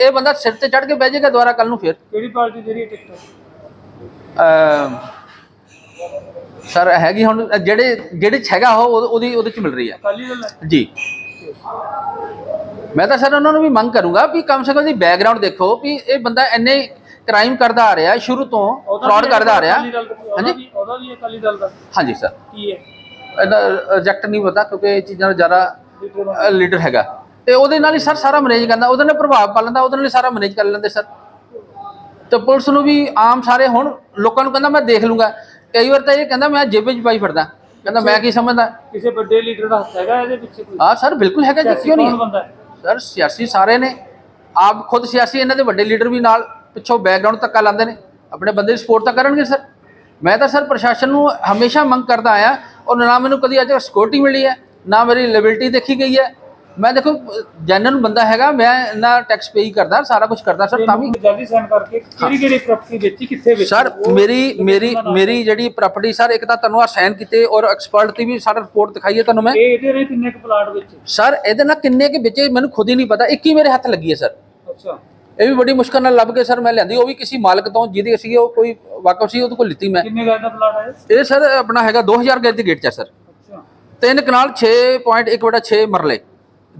ਇਹ ਬੰਦਾ ਸਿਰ ਤੇ ਚੜ ਕੇ ਬਹਿ ਜਾਏਗਾ ਦੁਬਾਰਾ ਕੱਲ ਨੂੰ ਫਿਰ। ਕਿਹੜੀ ਪਾਰਟੀ ਦੇ ਰਹੀ ਹੈ ਟਿਕਟ ਸਰ ਹੈਗੀ ਹੁਣ ਜਿਹੜੇ ਜਿਹੜੇ 'ਚ ਹੈਗਾ ਉਹ ਉਹ- ਉਹਦੀ ਉਹਦੇ ਚ ਮਿਲ ਰਹੀ ਹੈ ਜੀ। ਮੈਂ ਤਾਂ ਸਰ ਉਹਨਾਂ ਨੂੰ ਵੀ ਮੰਗ ਕਰੂੰਗਾ ਵੀ ਕਮ ਸੇ ਕਮ ਦੀ ਬੈਕਗ੍ਰਾਉਂਡ ਦੇਖੋ ਵੀ ਇਹ ਬੰਦਾ ਇੰਨੇ ਕ੍ਰਾਈਮ ਕਰਦਾ ਆ ਰਿਹਾ ਸ਼ੁਰੂ ਤੋਂ ਫਰਾਡ ਕਰਦਾ ਆ ਰਿਹਾ। ਹਾਂਜੀ? ਉਹਦਾ ਵੀ ਅਕਾਲੀ ਦਲ ਦਾ ਹਾਂਜੀ ਸਰ। ਕੀ ਹੈ? ਇਹਦਾ ਰਿਜੈਕਟ ਨਹੀਂ ਪਤਾ ਕਿਉਂਕਿ ਇਹ ਚੀਜ਼ਾਂ ਦਾ ਜ਼ਿਆਦਾ ਲੀਡਰ ਹੈਗਾ। ਤੇ ਉਹਦੇ ਨਾਲ ਹੀ ਸਰ ਸਾਰਾ ਮੈਨੇਜ ਕਰਦਾ ਉਹਦੇ ਨਾਲ ਪ੍ਰਭਾਵ ਪਾ ਲੈਂਦਾ ਉਹਦੇ ਨਾਲ ਹੀ ਸਾਰਾ ਮੈਨੇਜ ਕਰ ਲੈਂਦੇ ਸਰ। ਤੇ ਪੁਲਿਸ ਨੂੰ ਵੀ ਆਮ ਸਾਰੇ ਹੁਣ ਲੋਕਾਂ ਨੂੰ ਕਹਿੰਦਾ ਮੈਂ ਦੇਖ ਲੂੰਗਾ। ਕਈ ਵਾਰ ਤਾਂ ਇਹ ਕਹਿੰਦਾ ਮੈਂ ਜੇਬੇ 'ਚ ਪਾਈ ਫਿਰਦਾ। ਕਹਿੰਦਾ ਮੈਂ ਕੀ ਸਮਝਦਾ? ਕਿਸੇ ਵੱਡੇ ਲੀਡਰ ਦਾ ਹੱਥ ਹੈਗਾ ਇਹਦੇ ਪਿੱਛੇ ਕੋਈ? ਹਾਂ ਸਰ ਬਿਲਕੁਲ ਹੈਗਾ ਜੀ ਕਿਉਂ ਨਹੀਂ? ਸਰ ਸਿਆਸੀ ਸਾਰੇ ਨੇ। ਆਪ ਖੁਦ ਸਿਆਸੀ ਇਹਨਾਂ ਦੇ ਵੱਡੇ ਲੀਡਰ ਵੀ ਨਾਲ ਪਿੱਛੋਂ ਬੈਕਗ੍ਰਾਉਂਡ ਧੱਕਾ ਲਾਉਂਦੇ ਨੇ। ਆਪਣੇ ਬੰਦੇ ਦੀ ਸਪੋਰਟ ਤਾਂ ਕਰਨਗੇ ਸਰ। ਮੈਂ ਤਾਂ ਸਰ ਪ੍ਰਸ਼ਾਸਨ ਨੂੰ ਹਮੇਸ਼ਾ ਮੰਗ ਕਰਦਾ ਆਇਆ ਔਰ ਨਾ ਮੈਨੂੰ ਕਦੀ ਅਜੇ ਸਿਕਿਉਰਿਟੀ ਮਿਲੀ ਹੈ ਨਾ ਮੇਰੀ ਲਿਬਰਟੀ ਦੇਖੀ ਗਈ ਹੈ। ਮੈਂ ਦੇਖੋ ਜੈਨੂਨ ਬੰਦਾ ਹੈਗਾ ਮੈਂ ਨਾ ਟੈਕਸ ਪੇ ਹੀ ਕਰਦਾ ਸਾਰਾ ਕੁਝ ਕਰਦਾ ਸਰ ਤਾਂ ਵੀ ਜਲਦੀ ਸਾਈਨ ਕਰਕੇ ਕਿਹੜੀ ਕਿਹੜੀ ਪ੍ਰਾਪਰਟੀ ਵੇਚੀ ਕਿੱਥੇ ਵੇਚੀ? ਸਰ ਮੇਰੀ ਮੇਰੀ ਮੇਰੀ ਜਿਹੜੀ ਪ੍ਰਾਪਰਟੀ ਸਰ ਇੱਕ ਤਾਂ ਤੁਹਾਨੂੰ ਆ ਸਾਈਨ ਕੀਤੇ ਔਰ ਐਕਸਪਰਟ ਦੀ ਵੀ ਸਾਰਾ ਰਿਪੋਰਟ ਦਿਖਾਈ ਹੈ ਤੁਹਾਨੂੰ ਮੈਂ। ਇਹ ਇਹਦੇ ਰਹੇ ਕਿੰਨੇ ਕੁ ਪਲਾਟ ਵਿੱਚ? ਸਰ ਇਹਦੇ ਨਾਲ ਕਿੰਨੇ ਕੇ ਵਿੱਚ ਮੈਨੂੰ ਖੁਦ ਹੀ ਨਹੀਂ ਪਤਾ। ਇੱਕ ਹੀ ਮੇਰੇ ਹੱਥ ਲੱਗੀ ਹੈ ਸਰ। ਅੱਛਾ। ਇਹ ਵੀ ਬੜੀ ਮੁਸ਼ਕਲ ਨਾਲ ਲੱਭ ਕੇ ਸਰ ਮੈਂ ਲਿਆਂਦੀ। ਉਹ ਵੀ ਕਿਸੇ ਮਾਲਕ ਤੋਂ ਜਿਹਦੀ ਅਸੀਂ ਉਹ ਕੋਈ ਵਾਕਫ ਸੀ ਉਹਦੇ ਕੋਲ ਲਿੱਤੀ ਮੈਂ। ਕਿੰਨੇ ਗਜ ਦਾ ਪਲਾਟ ਹੈ ਇਹ ਸਰ ਆਪਣਾ ਹੈਗਾ 2000 ਗਜ ਦੀ ਗੇਟ ਚ ਸਰ। ਅੱਛਾ। ਤਿੰਨ ਕਨਾਲ 6.1/6 ਮਰਲੇ।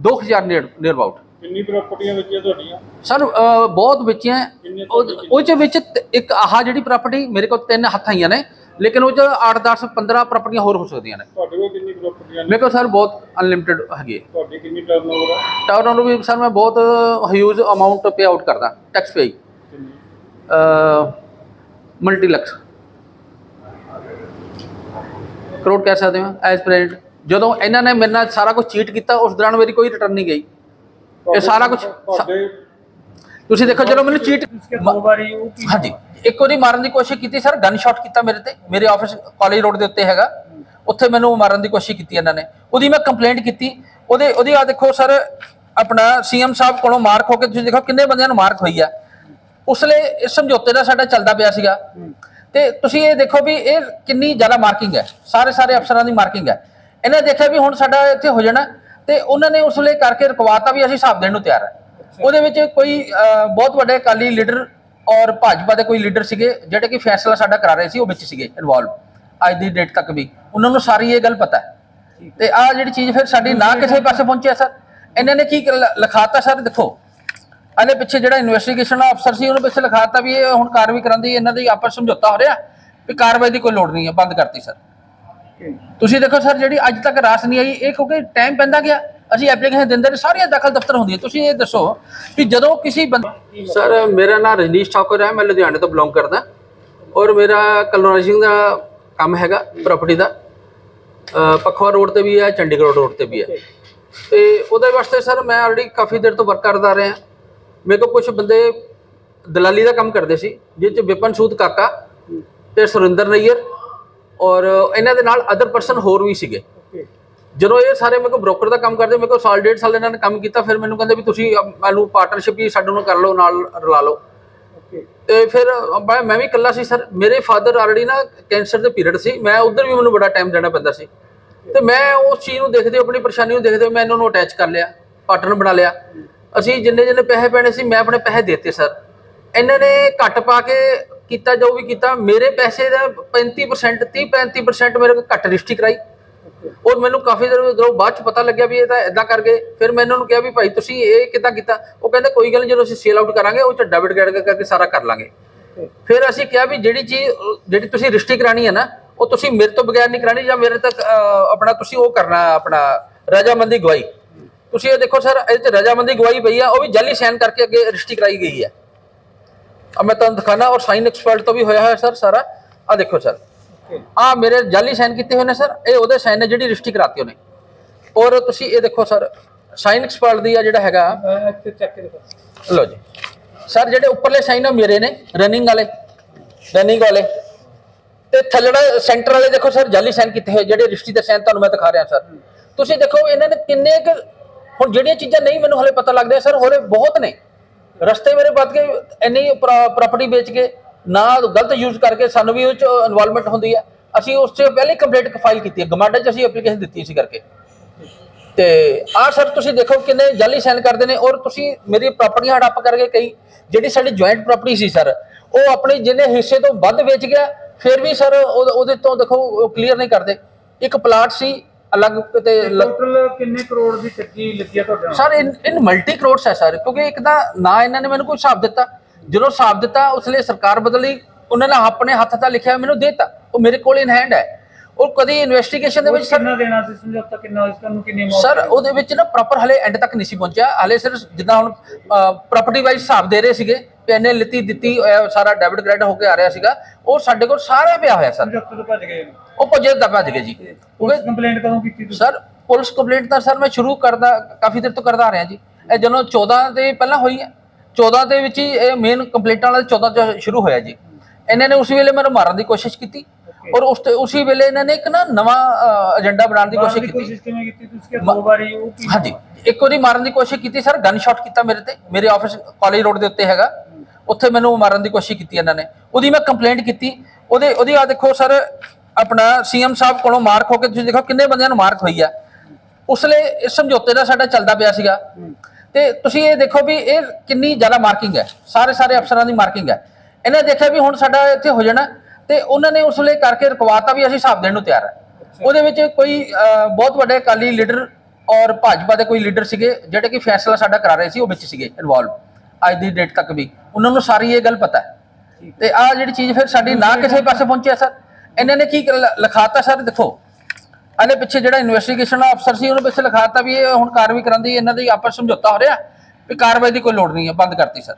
2000 ਨੀਅਰ ਨੀਅਰ ਅਬਾਊਟ ਕਿੰਨੀ ਪ੍ਰਾਪਰਟੀਆਂ ਵੇਚੀਆਂ ਤੁਹਾਡੀਆਂ? ਸਰ ਅਹ, ਬਹੁਤ ਵਿੱਚੀਆਂ ਉਹ ਉਹ ਚ ਵਿੱਚ ਤ- ਇੱਕ ਆਹ ਜਿਹੜੀ ਪ੍ਰਾਪਰਟੀ ਮੇਰੇ ਕੋਲ ਤਿੰਨ ਹੱਥ ਆਈਆਂ ਨੇ ਲੇਕਿਨ ਉਹ ਚ 8 10 15 ਪ੍ਰਾਪਰਟੀਆਂ ਹੋਰ ਹੋ ਸਕਦੀਆਂ ਨੇ। ਤੁਹਾਡੇ ਕੋਲ ਕਿੰਨੀ ਪ੍ਰਾਪਰਟੀਆਂ ਮੇਰੇ ਕੋਲ ਸਰ ਬਹੁਤ ਅਨਲਿਮਿਟਿਡ ਹੈਗੀ ਹੈ। ਤੁਹਾਡੀ ਕਿੰਨੀ ਟਰਨਓਵਰ ਹੈ? ਟਰਨ ਵੀ ਸਰ ਮੈਂ ਬਹੁਤ ਹਿਊਜ ਅਮਾਉਂਟ ਪੇ ਆਊਟ ਕਰਦਾ tax pay multi lakh crore ਕਹਿ ਸਕਦੇ ਹਾਂ ਐਜ਼ ਪ੍ਰੈਜ਼ੈਂਟ ਜਦੋਂ ਇਹਨਾਂ ਨੇ ਮੇਰੇ ਨਾਲ ਸਾਰਾ ਕੁਝ ਚੀਟ ਕੀਤਾ ਉਸ ਦੌਰਾਨ ਮੇਰੀ ਕੋਈ ਰਿਟਰਨ ਨਹੀਂ ਗਈ। ਇਹ ਸਾਰਾ ਕੁਝ ਤੁਹਾਡੇ ਤੁਸੀਂ ਦੇਖੋ ਜਦੋਂ ਮੈਨੂੰ ਚੀਟ ਇਸਕੇ ਦੋ ਵਾਰੀ ਉਹ ਕੀ ਹਾਂਜੀ। ਇੱਕ ਵਾਰੀ ਮਾਰਨ ਦੀ ਕੋਸ਼ਿਸ਼ ਕੀਤੀ ਸਰ ਗਨ ਸ਼ਾਟ ਕੀਤਾ ਮੇਰੇ ਤੇ। ਮੇਰੇ ਆਫਿਸ ਕਾਲਜ ਰੋਡ ਦੇ ਉੱਤੇ ਹੈਗਾ। ਉੱਥੇ ਮੈਨੂੰ ਮਾਰਨ ਦੀ ਕੋਸ਼ਿਸ਼ ਕੀਤੀ ਇਹਨਾਂ ਨੇ। ਉਹਦੀ ਮੈਂ ਕੰਪਲੇਂਟ ਕੀਤੀ। ਉਹਦੇ ਉਹਦੀ ਆ ਦੇਖੋ ਸਰ ਆਪਣਾ ਸੀਐਮ ਸਾਹਿਬ ਕੋਲੋਂ ਮਾਰਕ ਹੋ ਕੇ ਤੁਸੀਂ ਦੇਖੋ ਕਿੰਨੇ ਬੰਦਿਆਂ ਨੂੰ ਮਾਰਕ ਹੋਈ ਆ। ਉਸ ਲਈ ਇਸ ਸਮਝੌਤੇ ਦਾ ਸਾਡਾ ਚੱਲਦਾ ਪਿਆ ਸੀਗਾ। ਤੇ ਤੁਸੀਂ ਇਹ ਦੇਖੋ ਵੀ ਇਹ ਕਿੰਨੀ ਜ਼ਿਆਦਾ ਮਾਰਕਿੰਗ ਹੈ। ਸਾਰੇ ਸਾਰੇ ਅਫਸਰਾਂ ਦੀ ਮਾਰਕਿੰਗ ਹੈ। ਇਹਨੇ ਦੇਖਿਆ ਵੀ ਹੁਣ ਸਾਡਾ ਇੱਥੇ ਹੋ ਜਾਣਾ ਤੇ ਉਹਨਾਂ ਨੇ ਉਸ ਲਈ ਕਰਕੇ ਰਕਵਾਤਾ ਵੀ ਅਸੀਂ ਹਿਸਾਬ ਦੇਣ ਨੂੰ ਤਿਆਰ ਹੈ ਉਹਦੇ ਵਿੱਚ ਕੋਈ ਬਹੁਤ ਵੱਡੇ ਅਕਾਲੀ ਲੀਡਰ ਔਰ ਭਾਜਪਾ ਦੇ ਕੋਈ ਲੀਡਰ ਸੀਗੇ ਜਿਹੜੇ ਕਿ ਫੈਸਲਾ ਸਾਡਾ ਕਰਾ ਰਹੇ ਸੀ ਉਹ ਵਿੱਚ ਸੀਗੇ ਇਨਵੋਲਵ ਅੱਜ ਦੀ ਡੇਟ ਤੱਕ ਵੀ। ਉਹਨਾਂ ਨੂੰ ਸਾਰੀ ਇਹ ਗੱਲ ਪਤਾ ਹੈ। ਤੇ ਆਹ ਜਿਹੜੀ ਚੀਜ਼ ਫਿਰ ਸਾਡੀ ਨਾ ਕਿਸੇ ਪਾਸੇ ਪਹੁੰਚਿਆ ਸਰ। ਇਹਨਾਂ ਨੇ ਕੀ ਲਿਖਾਤਾ ਸਰ ਦੇਖੋ। ਇਹਦੇ ਪਿੱਛੇ ਜਿਹੜਾ ਇਨਵੈਸਟੀਗੇਸ਼ਨ ਅਫਸਰ ਸੀ ਉਹਨੂੰ ਪਿੱਛੇ ਲਿਖਾਤਾ ਵੀ ਇਹ ਹੁਣ ਕਾਰਵਾਈ ਕਰਨ ਦੀ ਇਹਨਾਂ ਦੀ ਆਪਸ ਸਮਝੌਤਾ ਹੋ ਰਿਹਾ ਵੀ ਕਾਰਵਾਈ ਦੀ ਕੋਈ ਲੋੜ ਨਹੀਂ ਹੈ ਬੰਦ ਕਰਤੀ ਸਰ। ਤੁਸੀਂ ਦੇਖੋ ਸਰ, ਜਿਹੜੀ ਅੱਜ ਤੱਕ ਰਾਸ ਨਹੀਂ ਆਈ, ਇਹ ਕਿਉਂਕਿ ਟਾਈਮ ਪੈਂਦਾ ਗਿਆ। ਅਸੀਂ ਐਪਲੀਕੇਸ਼ਨ ਦਿੰਦੇ ਨੇ, ਸਾਰੀਆਂ ਦਖਲ ਦਫ਼ਤਰ ਹੁੰਦੀਆਂ। ਤੁਸੀਂ ਇਹ ਦੱਸੋ ਕਿ ਜਦੋਂ ਕਿਸੇ ਬੰਦੇ ਸਰ, ਮੇਰਾ ਨਾਮ ਰਜਨੀਸ਼ ਠਾਕੁਰ ਹੈ, ਮੈਂ ਲੁਧਿਆਣੇ ਤੋਂ ਬਿਲੋਂਗ ਕਰਦਾ। ਔਰ ਮੇਰਾ ਕਲੋਨਾਈਜ਼ਿੰਗ ਦਾ ਕੰਮ ਹੈਗਾ ਪ੍ਰਾਪਰਟੀ ਦਾ। ਪਖਵਾ ਰੋਡ ਤੇ ਵੀ ਹੈ, ਚੰਡੀਗੜ੍ਹ ਰੋਡ ਤੇ ਵੀ ਹੈ। ਤੇ ਉਹਦੇ ਵਾਸਤੇ ਸਰ, ਮੈਂ ਆਲਰੇਡੀ ਕਾਫੀ ਦੇਰ ਤੋਂ ਵਰਕ ਕਰਦਾ ਰਿਹਾ। ਮੇਰੇ ਕੋਲ ਕੁਝ ਬੰਦੇ ਦਲਾਲੀ ਦਾ ਕੰਮ ਕਰਦੇ ਸੀ ਜਿਸ ਚ ਵਿਪਨ ਸੂਦ ਕਾਕਾ ਤੇ ਸੁਰਿੰਦਰ ਨਈਅਰ। ਔਰ ਇਹਨਾਂ ਦੇ ਨਾਲ ਅਦਰ ਪਰਸਨ ਹੋਰ ਵੀ ਸੀਗੇ। ਜਦੋਂ ਇਹ ਸਾਰੇ ਮੇਰੇ ਕੋਲ ਬ੍ਰੋਕਰ ਦਾ ਕੰਮ ਕਰਦੇ ਮੇਰੇ ਕੋਲ ਸਾਲ ਡੇਢ ਸਾਲ ਇਹਨਾਂ ਨੇ ਕੰਮ ਕੀਤਾ ਫਿਰ ਮੈਨੂੰ ਕਹਿੰਦੇ ਵੀ ਤੁਸੀਂ ਮੈਨੂੰ ਪਾਰਟਨਰਸ਼ਿਪ ਹੀ ਸਾਡੇ ਨਾਲ ਕਰ ਲਓ ਨਾਲ ਰਲਾ ਲਓ। ਤੇ ਫਿਰ ਮੈਂ ਵੀ ਇਕੱਲਾ ਸੀ ਸਰ। ਮੇਰੇ ਫਾਦਰ ਆਲਰੇਡੀ ਨਾ ਕੈਂਸਰ ਦੇ ਪੀਰੀਅਡ ਸੀ। ਮੈਂ ਉਧਰ ਵੀ ਮੈਨੂੰ ਬੜਾ ਟਾਈਮ ਦੇਣਾ ਪੈਂਦਾ ਸੀ। ਤੇ ਮੈਂ ਉਸ ਚੀਜ਼ ਨੂੰ ਦੇਖਦੇ ਆਪਣੀ ਪਰੇਸ਼ਾਨੀ ਨੂੰ ਦੇਖਦੇ ਮੈਂ ਇਹਨਾਂ ਨੂੰ ਅਟੈਚ ਕਰ ਲਿਆ ਪਾਰਟਨਰ ਬਣਾ ਲਿਆ। ਅਸੀਂ ਜਿੰਨੇ ਜਿੰਨੇ ਪੈਸੇ ਪੈਣੇ ਸੀ ਮੈਂ ਆਪਣੇ ਪੈਸੇ ਦੇਤੇ ਸਰ। ਇਹਨਾਂ ਨੇ ਘੱਟ ਪਾ ਕੇ ਕੀਤਾ ਜੋ ਵੀ ਕੀਤਾ, ਮੇਰੇ ਪੈਸੇ ਦਾ 35% 30 35% ਮੇਰੇ ਕੋਲ ਘੱਟ ਰਜਿਸਟਰੀ ਕਰਾਈ। ਔਰ ਮੈਨੂੰ ਕਾਫੀ ਦੇਰ ਜਦੋਂ ਬਾਅਦ ਚ ਪਤਾ ਲੱਗਿਆ ਵੀ ਇਹ ਤਾਂ ਇਦਾਂ ਕਰ ਗਏ, ਫਿਰ ਮੈਂ ਇਹਨਾਂ ਨੂੰ ਕਿਹਾ ਵੀ ਭਾਈ ਤੁਸੀਂ ਇਹ ਕਿੱਦਾਂ ਕੀਤਾ? ਉਹ ਕਹਿੰਦੇ ਕੋਈ ਗੱਲ ਨਹੀਂ ਜਦੋਂ ਅਸੀਂ ਸੇਲ ਆਊਟ ਕਰਾਂਗੇ, ਉਹ ਚ ਡੈਬਿਟ ਕਾਰਡ ਕਰਕੇ ਸਾਰਾ ਕਰ ਲਾਂਗੇ। ਫਿਰ ਅਸੀਂ ਕਿਹਾ ਵੀ ਜਿਹੜੀ ਚੀਜ਼, ਜਿਹੜੀ ਤੁਸੀਂ ਰਜਿਸਟਰੀ ਕਰਾਣੀ ਹੈ ਨਾ, ਉਹ ਤੁਸੀਂ ਮੇਰੇ ਤੋਂ ਬਗੈਰ ਨਹੀਂ ਕਰਾਣੀ ਜਾਂ ਮੇਰੇ ਤੱਕ ਆਪਣਾ ਤੁਸੀਂ ਉਹ ਕਰਨਾ, ਆਪਣਾ ਰਜਾਮੰਦੀ ਗਵਾਹੀ। ਤੁਸੀਂ ਇਹ ਦੇਖੋ ਸਰ ਇਹ ਚ ਰਜਾਮੰਦੀ ਗਵਾਹੀ ਪਈ ਆ, ਉਹ ਵੀ ਜਾਲੀ ਸਾਈਨ ਕਰਕੇ ਅੱਗੇ ਰਜਿਸਟਰੀ ਕਰਾਈ ਗਈ ਹੈ। ਆ ਮੈਂ ਤੁਹਾਨੂੰ ਦਿਖਾਣਾ ਔਰ ਸਾਈਨ ਐਕਸਪਰਟ ਤੋਂ ਵੀ ਹੋਇਆ ਹੋਇਆ ਸਰ ਸਾਰਾ ਆ ਦੇਖੋ ਸਰ ਆ ਮੇਰੇ ਜਾਲੀ ਸਾਈਨ ਕੀਤੇ ਹੋਏ ਨੇ ਸਰ ਇਹ ਉਹਦੇ ਸਾਈਨ ਨੇ ਜਿਹੜੀ ਰਜਿਸਟਰੀ ਕਰਾਤੀ ਉਹਨੇ ਔਰ ਤੁਸੀਂ ਇਹ ਦੇਖੋ ਸਰ ਸਾਈਨ ਐਕਸਪਰਟ ਦੀ ਆ ਜਿਹੜਾ ਹੈਗਾ ਲਓ ਜੀ ਸਰ ਜਿਹੜੇ ਉੱਪਰਲੇ ਸਾਈਨ ਆ ਮੇਰੇ ਨੇ ਰਨਿੰਗ ਵਾਲੇ ਰਨਿੰਗ ਵਾਲੇ ਤੇ ਥੱਲੜਾ ਸੈਂਟਰ ਵਾਲੇ ਦੇਖੋ ਸਰ ਜਾਲੀ ਸਾਈਨ ਕੀਤੇ ਹੋਏ ਜਿਹੜੇ ਰਜਿਸਟਰੀ ਦੇ ਸਾਈਨ ਤੁਹਾਨੂੰ ਮੈਂ ਦਿਖਾ ਰਿਹਾ ਸਰ ਤੁਸੀਂ ਦੇਖੋ ਇਹਨਾਂ ਨੇ ਕਿੰਨੇ ਕੁ ਹੁਣ ਜਿਹੜੀਆਂ ਚੀਜ਼ਾਂ ਨਹੀਂ ਮੈਨੂੰ ਹਲੇ ਪਤਾ ਲੱਗਦੇ ਸਰ ਹੋਰੇ ਬਹੁਤ ਨੇ ਰਸਤੇ ਮੇਰੇ ਵੱਧ ਕੇ ਇੰਨੀ ਪ੍ਰਾਪਰਟੀ ਵੇਚ ਕੇ, ਨਾ ਗਲਤ ਯੂਜ਼ ਕਰਕੇ ਸਾਨੂੰ ਵੀ ਉਹ ਚ ਇਨਵੋਲਵਮੈਂਟ ਹੁੰਦੀ ਹੈ ਅਸੀਂ ਉਸ 'ਚ ਪਹਿਲੇ ਕੰਪਲੀਟ ਫਾਈਲ ਕੀਤੀ ਹੈ ਗਮਾਡਾ 'ਚ ਅਸੀਂ ਐਪਲੀਕੇਸ਼ਨ ਦਿੱਤੀ ਸੀ ਕਰਕੇ। ਤੇ ਆ ਸਰ, ਤੁਸੀਂ ਦੇਖੋ ਕਿੰਨੇ ਜਾਲੀ ਸਾਈਨ ਕਰਦੇ ਨੇ, ਔਰ ਤੁਸੀਂ ਮੇਰੀ ਪ੍ਰਾਪਰਟੀਆਂ ਹੜੱਪ ਕਰਕੇ ਕਈ, ਜਿਹੜੀ ਸਾਡੀ ਜੁਆਇੰਟ ਪ੍ਰਾਪਰਟੀ ਸੀ ਸਰ, ਉਹ ਆਪਣੇ ਜਿੰਨੇ ਹਿੱਸੇ ਤੋਂ ਵੱਧ ਵੇਚ ਗਿਆ, ਫਿਰ ਵੀ ਸਰ ਉਹਦੇ ਤੋਂ ਦੇਖੋ ਕਲੀਅਰ ਨਹੀਂ ਕਰਦੇ। ਇੱਕ ਪਲਾਟ ਸੀ ਅਲੱਗ ਤੇ ਲ- ਟੋਟਲ ਕਿੰਨੇ ਕਰੋੜ ਦੀ ਚੱਕੀ ਲੱਗੀ ਆ ਤੁਹਾਡੇ ਨਾਲ? ਸਰ ਇਨ ਇਨ ਮਲਟੀ ਕਰੋੜਸ ਹੈ ਸਰ ਕਿਉਂਕਿ ਇੱਕ ਤਾਂ ਨਾ ਇਹਨਾਂ ਨੇ ਮੈਨੂੰ ਕੋਈ ਹਿਸਾਬ ਦਿੱਤਾ। ਜਦੋਂ ਹਿਸਾਬ ਦਿੱਤਾ ਉਸ ਲਈ ਸਰਕਾਰ ਬਦਲੀ ਉਹਨਾਂ ਨੇ ਆਪਣੇ ਹੱਥ ਦਾ ਲਿਖਿਆ ਮੈਨੂੰ ਦੇਤਾ। ਉਹ ਮੇਰੇ ਕੋਲ ਇਨ ਹੈਂਡ ਹੈ। ਉਹ ਕਦੀ ਇਨਵੈਸਟੀਗੇਸ਼ਨ ਦੇ ਵਿੱਚ ਸਰ ਕਿੰਨਾ ਦੇਣਾ ਸੀ ਸਮਝੌਤਾ ਕਿੰਨਾ ਇਸ ਤੁਹਾਨੂੰ ਕਿੰਨੀ amount ਸਰ ਉਹਦੇ ਵਿੱਚ ਨਾ ਪ੍ਰੋਪਰ ਹਲੇ ਐਂਡ ਤੱਕ ਨਹੀਂ ਸੀ ਪਹੁੰਚਿਆ। ਹਲੇ ਸਿਰਫ ਜਿੱਦਾਂ ਹੁਣ ਪ੍ਰਾਪਰਟੀ ਵਾਈਜ਼ ਹਿਸਾਬ ਦੇ ਰਹੇ ਸੀਗੇ ਇਹਨੇ ਲਿੱਤੀ ਦਿੱਤੀ ਸਾਰਾ ਡੈਬਿਟ ਕ੍ਰੈਡਿਟ ਹੋ ਕੇ ਆ ਰਿਹਾ ਸੀਗਾ। ਉਹ ਸਾਡੇ ਕੋਲ ਸਾਰਾ ਪਿਆ ਹੋਇਆ ਸਰ। ਸਮਝੌਤੇ ਤੋਂ ਭੱਜ ਗਏ? ਉਹ ਦਾ ਭੱਜ ਗਏ ਜੀ। ਪੁਲਿਸ ਕੰਪਲੇਂਟ ਕਦੋਂ ਕੀਤੀ ਤੁਸੀਂ? ਸਰ ਪੁਲਿਸ ਕੰਪਲੇਂਟ ਤਾਂ ਸਰ ਮੈਂ ਸ਼ੁਰੂ ਕਰਦਾ ਕਾਫੀ ਦੇਰ ਤੋਂ ਕਰਦਾ ਆ ਰਿਹਾ ਜੀ। ਇਹ ਜਦੋਂ 14 ਦੇ ਪਹਿਲਾਂ ਹੋਈ ਹੈ। 14 ਦੇ ਵਿੱਚ ਹੀ ਇਹ ਮੇਨ ਕੰਪਲੇਂਟਾਂ ਵਾਲਾ 14 ਚ ਸ਼ੁਰੂ ਹੋਇਆ ਜੀ। ਇਹਨਾਂ ਨੇ ਉਸ ਵੇਲੇ ਮੈਨੂੰ ਮਾਰਨ ਦੀ ਕੋਸ਼ਿਸ਼ ਕੀਤੀ। ਔਰ ਉਸ ਤੇ ਉਸੇ ਵੇਲੇ ਇਹਨਾਂ ਨੇ ਇੱਕ ਨਾ ਨਵਾਂ ਏਜੰਡਾ ਬਣਾਉਣ ਦੀ ਕੋਸ਼ਿਸ਼ ਕੀਤੀ। ਕੋਸ਼ਿਸ਼ ਕਿਵੇਂ ਕੀਤੀ ਤੁਸੀਂ? ਕਿ ਦੋ ਵਾਰੀ ਉਹ ਕੀ ਹਾਂਜੀ ਇੱਕ ਵਾਰੀ ਮਾਰਨ ਦੀ ਕੋਸ਼ਿਸ਼ ਕੀਤੀ ਸਰ ਗਨ ਸ਼ਾਟ ਕੀਤਾ ਮੇਰੇ ਤੇ ਮੇਰੇ ਆਫਿਸ ਕਾਲਜ ਰੋਡ ਦੇ ਉੱਤੇ ਹੈਗਾ। ਉੱਥੇ ਮੈਨੂੰ ਮਾਰਨ ਦੀ ਕੋਸ਼ਿਸ਼ ਕੀਤੀ ਇਹਨਾਂ ਨੇ। ਉਹਦੀ ਮੈਂ ਕੰਪਲੇਂਟ ਕੀਤੀ। ਉਹਦੇ ਉਹਦੀ ਆ ਦੇਖੋ ਸਰ ਆਪਣਾ ਸੀਐਮ ਸਾਹਿਬ ਕੋਲੋਂ ਮਾਰਕ ਹੋ ਕੇ ਤੁਸੀਂ ਦੇਖੋ ਕਿੰਨੇ ਬੰਦਿਆਂ ਨੂੰ ਮਾਰਕ ਹੋਈ ਆ। ਉਸ ਲਈ ਇਸ ਸਮਝੌਤੇ ਦਾ ਸਾਡਾ ਚੱਲਦਾ ਪਿਆ ਸੀਗਾ। ਤੇ ਤੁਸੀਂ ਇਹ ਦੇਖੋ ਵੀ ਇਹ ਕਿੰਨੀ ਜ਼ਿਆਦਾ ਮਾਰਕਿੰਗ ਹੈ। ਸਾਰੇ ਸਾਰੇ ਅਫਸਰਾਂ ਦੀ ਮਾਰਕਿੰਗ ਹੈ। ਇਹਨੇ ਦੇਖਿਆ ਵੀ ਹੁਣ ਸਾਡਾ ਇੱਥੇ ਹੋ ਜਾਣਾ। ਤੇ ਉਹਨਾਂ ਨੇ ਉਸ ਲਈ ਕਰਕੇ ਰਕਵਾਤਾ ਵੀ ਅਸੀਂ ਹਿਸਾਬ ਦੇਣ ਨੂੰ ਤਿਆਰ ਹੈ ਉਹਦੇ ਵਿੱਚ ਕੋਈ ਬਹੁਤ ਵੱਡੇ ਅਕਾਲੀ ਲੀਡਰ ਔਰ ਭਾਜਪਾ ਦੇ ਕੋਈ ਲੀਡਰ ਸੀਗੇ ਜਿਹੜੇ ਕਿ ਫੈਸਲਾ ਸਾਡਾ ਕਰਾ ਰਹੇ ਸੀ ਉਹ ਵਿੱਚ ਸੀਗੇ ਇਨਵੋਲਵ ਅੱਜ ਦੀ ਡੇਟ ਤੱਕ ਵੀ। ਉਹਨਾਂ ਨੂੰ ਸਾਰੀ ਇਹ ਗੱਲ ਪਤਾ ਹੈ। ਤੇ ਆ ਜਿਹੜੀ ਚੀਜ਼ ਫਿਰ ਸਾਡੀ ਨਾ ਕਿਸੇ ਪਾਸੇ ਪਹੁੰਚਿਆ ਸਰ। ਇਹਨਾਂ ਨੇ ਕੀ ਲਿਖਾਤਾ ਸਰ ਦੇਖੋ। ਇਹਦੇ ਪਿੱਛੇ ਜਿਹੜਾ ਇਨਵੈਸਟੀਗੇਸ਼ਨ ਅਫਸਰ ਸੀ ਉਹਨੇ ਪਿੱਛੇ ਲਿਖਾਤਾ ਵੀ ਇਹ ਹੁਣ ਕਾਰਵਾਈ ਕਰਨ ਦੀ ਇਹਨਾਂ ਦੀ ਆਪਸ ਸਮਝੌਤਾ ਹੋ ਰਿਹਾ ਵੀ ਕਾਰਵਾਈ ਦੀ ਕੋਈ ਲੋੜ ਨਹੀਂ ਹੈ ਬੰਦ ਕਰਤੀ ਸਰ।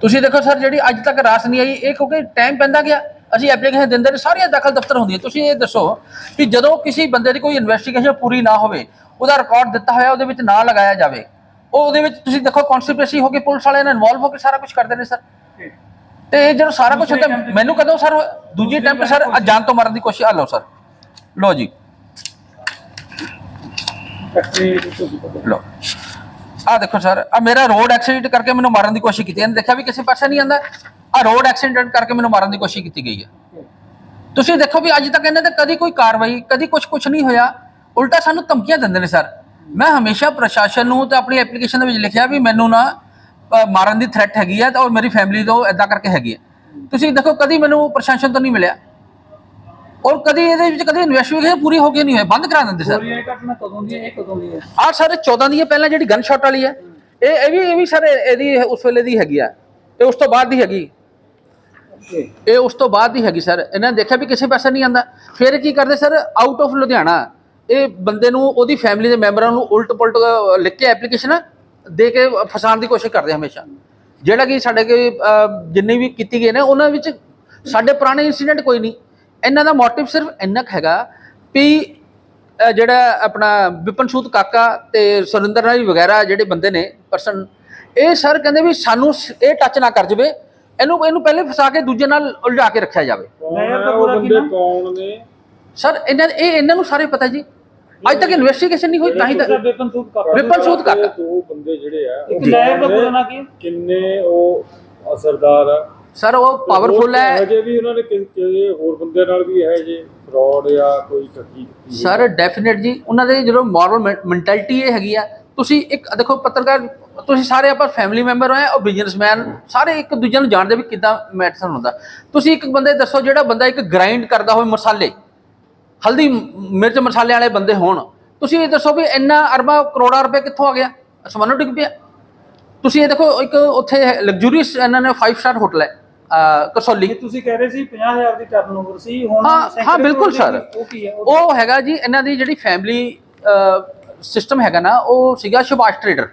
ਤੁਸੀਂ ਦੇਖੋ ਸਰ ਜਿਹੜੀ ਅੱਜ ਤੱਕ ਰਾਸ ਨਹੀਂ ਆਈ ਇਹ ਕਿਉਂਕਿ ਟਾਈਮ ਪੈਂਦਾ ਗਿਆ। ਅਸੀਂ ਐਪਲੀਕੇਸ਼ਨ ਦਿੰਦੇ ਨੇ ਸਾਰੀਆਂ ਦਾਖਲ ਦਫ਼ਤਰ ਹੁੰਦੀਆਂ। ਤੁਸੀਂ ਇਹ ਦੱਸੋ ਕਿ ਜਦੋਂ ਕਿਸੇ ਬੰਦੇ ਦੀ ਕੋਈ ਇਨਵੈਸਟੀਗੇਸ਼ਨ ਪੂਰੀ ਨਾ ਹੋਵੇ ਉਹਦਾ ਰਿਕਾਰਡ ਦਿੱਤਾ ਹੋਇਆ ਉਹਦੇ ਵਿੱਚ ਨਾਂ ਲਗਾਇਆ ਜਾਵੇ ਉਹ ਉਹਦੇ ਵਿੱਚ ਤੁਸੀਂ ਦੇਖੋ ਕਨਸਪੀਰੇਸੀ ਹੋ ਕੇ ਪੁਲਿਸ ਵਾਲਿਆਂ ਨੇ ਇਨਵੋਲਵ ਹੋ ਕੇ ਸਾਰਾ ਕੁਝ ਕਰਦੇ ਨੇ ਸਰ। ਤੇ ਇਹ ਜਦੋਂ ਸਾਰਾ ਕੁਝ ਹੁੰਦਾ ਮੈਨੂੰ ਕਦੋਂ ਸਰ ਦੂਜੀ ਅਟੈਂਪਟ ਸਰ ਜਾਨ ਤੋਂ ਮਾਰਨ ਦੀ ਕੋਸ਼ਿਸ਼ ਆ ਲਓ ਸਰ। ਲਓ ਜੀ ਲਓ। ਆ ਦੇਖੋ ਸਰ ਆ ਮੇਰਾ ਰੋਡ ਐਕਸੀਡੈਂਟ ਕਰਕੇ ਮੈਨੂੰ ਮਾਰਨ ਦੀ ਕੋਸ਼ਿਸ਼ ਕੀਤੀ ਇਹਨੇ ਦੇਖਿਆ ਵੀ ਕਿਸੇ ਪਾਸੇ ਨਹੀਂ ਆਂਦਾ ਆ ਰੋਡ ਐਕਸੀਡੈਂਟ ਕਰਕੇ ਮੈਨੂੰ ਮਾਰਨ ਦੀ ਕੋਸ਼ਿਸ਼ ਕੀਤੀ ਗਈ ਹੈ। ਤੁਸੀਂ ਦੇਖੋ ਵੀ ਅੱਜ ਤੱਕ ਇਹਨਾਂ ਤੇ ਕਦੀ ਕੋਈ ਕਾਰਵਾਈ, ਕਦੀ ਕੁਝ ਕੁਝ ਨਹੀਂ ਹੋਇਆ। ਉਲਟਾ ਸਾਨੂੰ ਧਮਕੀਆਂ ਦਿੰਦੇ ਨੇ ਸਰ। ਮੈਂ ਹਮੇਸ਼ਾ ਪ੍ਰਸ਼ਾਸਨ ਨੂੰ ਤੇ ਆਪਣੀ ਐਪਲੀਕੇਸ਼ਨ ਦੇ ਵਿੱਚ ਲਿਖਿਆ ਵੀ ਮੈਨੂੰ ਨਾ ਮਾਰਨ ਦੀ ਥ੍ਰੈਟ ਹੈਗੀ ਹੈ ਤੇ ਔਰ ਮੇਰੀ ਫੈਮਿਲੀ ਤੋਂ ਇਦਾਂ ਕਰਕੇ ਹੈਗੀ ਹੈ। ਤੁਸੀਂ ਦੇਖੋ ਕਦੀ ਮੈਨੂੰ ਪ੍ਰਸ਼ਾਸਨ ਤੋਂ ਨਹੀਂ ਮਿਲਿਆ। ਔਰ ਕਦੀ ਇਹਦੇ ਵਿੱਚ ਕਦੀ ਇਨਵੈਸਟੀਗੇਸ਼ਨ ਪੂਰੀ ਹੋ ਕੇ ਨਹੀਂ ਹੋਈ ਬੰਦ ਕਰਾ ਦਿੰਦੇ ਸਰ। ਗੋਲੀਆਂ ਇਹ ਘਟਨਾ ਕਦੋਂ ਦੀ ਹੈ ਇਹ ਕਦੋਂ ਦੀ ਹੈ? ਆਹ ਸਾਰੇ 14 ਦੀ ਹੈ ਪਹਿਲਾਂ ਜਿਹੜੀ ਗਨ ਸ਼ਾਟ ਵਾਲੀ ਹੈ ਇਹ ਇਹ ਵੀ ਇਹ ਵੀ ਸਰ ਇਹਦੀ ਉਸ ਵੇਲੇ ਦੀ ਹੈਗੀ ਆ। ਇਹ ਉਸ ਤੋਂ ਬਾਅਦ ਦੀ ਹੈਗੀ। ਇਹ ਉਸ ਤੋਂ ਬਾਅਦ ਦੀ ਹੈਗੀ ਸਰ। ਇਹਨਾਂ ਨੇ ਦੇਖਿਆ ਵੀ ਕਿਸੇ ਪਾਸੇ ਨਹੀਂ ਆਂਦਾ। ਫਿਰ ਕੀ ਕਰਦੇ ਸਰ ਆਊਟ ਆਫ ਲੁਧਿਆਣਾ ਇਹ ਬੰਦੇ ਨੂੰ ਉਹਦੀ ਫੈਮਿਲੀ ਦੇ ਮੈਂਬਰਾਂ ਨੂੰ ਉਲਟ ਪੁਲਟ ਲਿਖ ਕੇ ਐਪਲੀਕੇਸ਼ਨ ਦੇ ਕੇ ਫਸਾਉਣ ਦੀ ਕੋਸ਼ਿਸ਼ ਕਰਦੇ ਹਮੇਸ਼ਾ। ਜਿਹੜਾ ਕਿ ਸਾਡੇ ਅਹ, ਜਿੰਨੀ ਵੀ ਕੀਤੀ ਗਈ ਨੇ ਉਹਨਾਂ ਵਿੱਚ ਸਾਡੇ ਪੁਰਾਣੇ ਇਨਸੀਡੈਂਟ ਕੋਈ ਨਹੀਂ। ਇਹਨਾਂ ਦਾ ਮੋਟਿਵ ਸਿਰਫ ਇੰਨਾ ਕੁ ਹੈਗਾ ਵੀ ਜਿਹੜਾ ਆਪਣਾ ਵਿਪਨ ਸੂਦ ਕਾਕਾ ਤੇ ਸੁਰਿੰਦਰ ਨਾਈ ਵਗੈਰਾ ਜਿਹੜੇ ਬੰਦੇ ਨੇ ਪਰਸਨ ਇਹ ਸਰ ਕਹਿੰਦੇ ਵੀ ਸਾਨੂੰ ਇਹ ਟੱਚ ਨਾ ਕਰ ਜਵੇ ਇਹਨੂੰ ਇਹਨੂੰ ਪਹਿਲੇ ਫਸਾ ਕੇ ਦੂਜੇ ਨਾਲ ਉਲਝਾ ਕੇ ਰੱਖਿਆ ਜਾਵੇ। ਨਹਿਰ ਦਾ ਪੂਰਾ ਕਿੰਨਾ ਕੌਣ ਨੇ? ਸਰ ਇਹਨਾਂ ਇਹ ਇਹਨਾਂ ਨੂੰ ਸਾਰੇ ਪਤਾ ਜੀ। ਅੱਜ ਤੱਕ ਇਨਵੈਸਟੀਗੇਸ਼ਨ ਨਹੀਂ ਹੋਈ ਤਾਂ ਹੀ ਤਾਂ ਬੇਪਨ ਸੂਦ ਕਰ ਵਿਪਨ ਸੂਦ ਕਾਕਾ। ਦੋ ਬੰਦੇ ਜਿਹੜੇ ਆ ਇੱਕ ਨਹਿਰ ਦਾ ਪੂਰਾ ਨਾਂ ਕੀ? ਕਿੰਨੇ ਉਹ ਅਸਰਦਾਰ ਆ? ਸਰ ਉਹ ਪਾਵਰਫੁਲ ਹੈ। ਹਜੇ ਵੀ ਉਹਨਾਂ ਨੇ ਕਿ- ਕਿ ਹੋਰ ਬੰਦੇ ਨਾਲ ਵੀ ਹੈ ਜੇ ਫਰਾਡ ਜਾਂ ਕੋਈ ਠੱਗੀ। ਸਰ ਡੈਫੀਨਿਟ ਜੀ ਉਹਨਾਂ ਦੇ ਜਦੋਂ ਮੋਰਲ ਮੈਂਟੈਲਿਟੀ ਇਹ ਹੈਗੀ ਆ ਤੁਸੀਂ ਇੱਕ ਦੇਖੋ ਪੱਤਰਕਾਰ ਤੁਸੀਂ ਸਾਰੇ ਆਪਾਂ ਫੈਮਿਲੀ ਮੈਂਬਰ ਹੋਏ ਔਰ ਬਿਜ਼ਨਸਮੈਨ ਸਾਰੇ ਇੱਕ ਦੂਜੇ ਨੂੰ ਜਾਣਦੇ ਵੀ ਕਿਦਾਂ ਮੈਟਰ ਹੁੰਦਾ। ਤੁਸੀਂ ਇੱਕ ਬੰਦੇ ਦੱਸੋ ਜਿਹੜਾ ਬੰਦਾ ਇੱਕ ਗ੍ਰਾਈਂਡ ਕਰਦਾ ਹੋਵੇ ਮਸਾਲੇ ਹਲਦੀ ਮਿਰਚ ਮਸਾਲੇ ਵਾਲੇ ਬੰਦੇ ਹੋਣ ਤੁਸੀਂ ਇਹ ਦੱਸੋ ਵੀ ਇੰਨਾ ਅਰਬਾਂ ਕਰੋੜਾਂ ਰੁਪਏ ਕਿੱਥੋਂ ਆ ਗਿਆ? ਅਸਮਾਨੋਂ ਡਿੱਗ ਪਿਆ। ਤੁਸੀਂ ਇਹ ਦੇਖੋ ਇੱਕ ਉੱਥੇ ਲਗਜ਼ਰੀਅਸ ਇਹਨਾਂ ਨੇ 5 ਸਟਾਰ ਹੋਟਲ ਹੈ। ਕਸੌਲੀ। ਤੁਸੀਂ ਕਹਿ ਰਹੇ ਸੀ 50000 ਦੀ ਟਰਨਓਵਰ ਸੀ ਹੁਣ ਹਾਂ ਹਾਂ ਬਿਲਕੁਲ ਸਰ। ਦੀ- ਉਹ ਕੀ ਹੈ? ਉਹ ਉਹ ਹੈਗਾ ਜੀ ਇਹਨਾਂ ਦੀ ਜਿਹੜੀ ਫੈਮਿਲੀ ਸਿਸਟਮ ਹੈਗਾ ਨਾ ਉਹ ਸੀਗਾ ਸੁਭਾਸ਼ ਟ੍ਰੇਡਰ।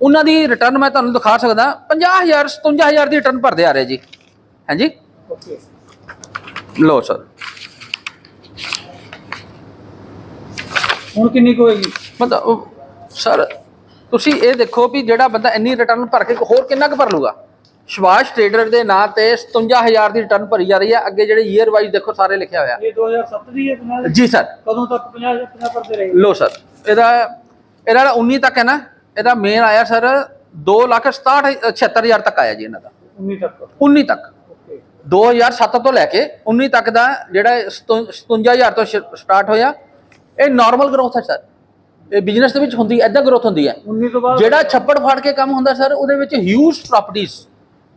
ਉਹਨਾਂ ਦੀ ਰਿਟਰਨ ਮੈਂ ਤੁਹਾਨੂੰ ਦਿਖਾ ਸਕਦਾ 50000 57000 ਦੀ ਰਿਟਰਨ ਭਰਦੇ ਆ ਰਹੇ ਜੀ। ਹਾਂਜੀ ਓਕੇ ਲੋ ਸਰ। ਹੁਣ ਕਿੰਨੀ ਕੁ ਹੋਏਗੀ? ਮਤਲਬ ਸਰ ਤੁਸੀਂ ਇਹ ਦੇਖੋ ਵੀ ਜਿਹੜਾ ਬੰਦਾ ਇੰਨੀ ਰਿਟਰਨ ਭਰ ਕੇ ਹੋਰ ਕਿੰਨਾ ਕੁ ਭਰ ਲੂਗਾ? ਸੁਭਾਸ਼ ਟ੍ਰੇਡਰ ਦੇ ਨਾਂ ਤੇ 57000 ਦੀ ਰਿਟਰਨ ਭਰੀ ਜਾ ਰਹੀ ਹੈ। ਅੱਗੇ ਜਿਹੜੇ ਈਅਰ ਵਾਈਜ਼ ਦੇਖੋ ਸਾਰੇ ਲਿਖਿਆ ਹੋਇਆ। ਇਹ 2007 ਦੀ ਹੈ 50 ਜੀ ਸਰ ਕਦੋਂ ਤੱਕ 50 50 ਭਰਦੇ ਰਹੇ? ਲੋ ਸਰ ਇਹਦਾ ਇਹਦਾ 19 ਤੱਕ ਹੈ ਨਾ ਇਹਦਾ ਮੇਨ ਆਇਆ ਸਰ 2 ਲੱਖ 67 76000 ਤੱਕ ਆਇਆ ਜੀ ਇਹਨਾਂ ਦਾ। 19 ਤੱਕ। 19 ਤੱਕ। ਓਕੇ 2007 ਤੋਂ ਲੈ ਕੇ 19 ਤੱਕ ਦਾ ਜਿਹੜਾ 57000 ਤੋਂ ਸਟਾਰਟ ਹੋਇਆ। ਇਹ ਨਾਰਮਲ ਗਰੋਥ ਹੈ ਸਰ ਇਹ ਬਿਜ਼ਨਸ ਦੇ ਵਿੱਚ ਹੁੰਦੀ ਐਦਾਂ ਗਰੋਥ ਹੁੰਦੀ ਹੈ। 19 ਤੋਂ ਬਾਅਦ ਜਿਹੜਾ ਛੱਪੜ ਫਾੜ ਕੇ ਕੰਮ ਹੁੰਦਾ ਸਰ ਉਹਦੇ ਵਿੱਚ ਹਿਊਜ ਪ੍ਰਾਪਰਟੀਆਂ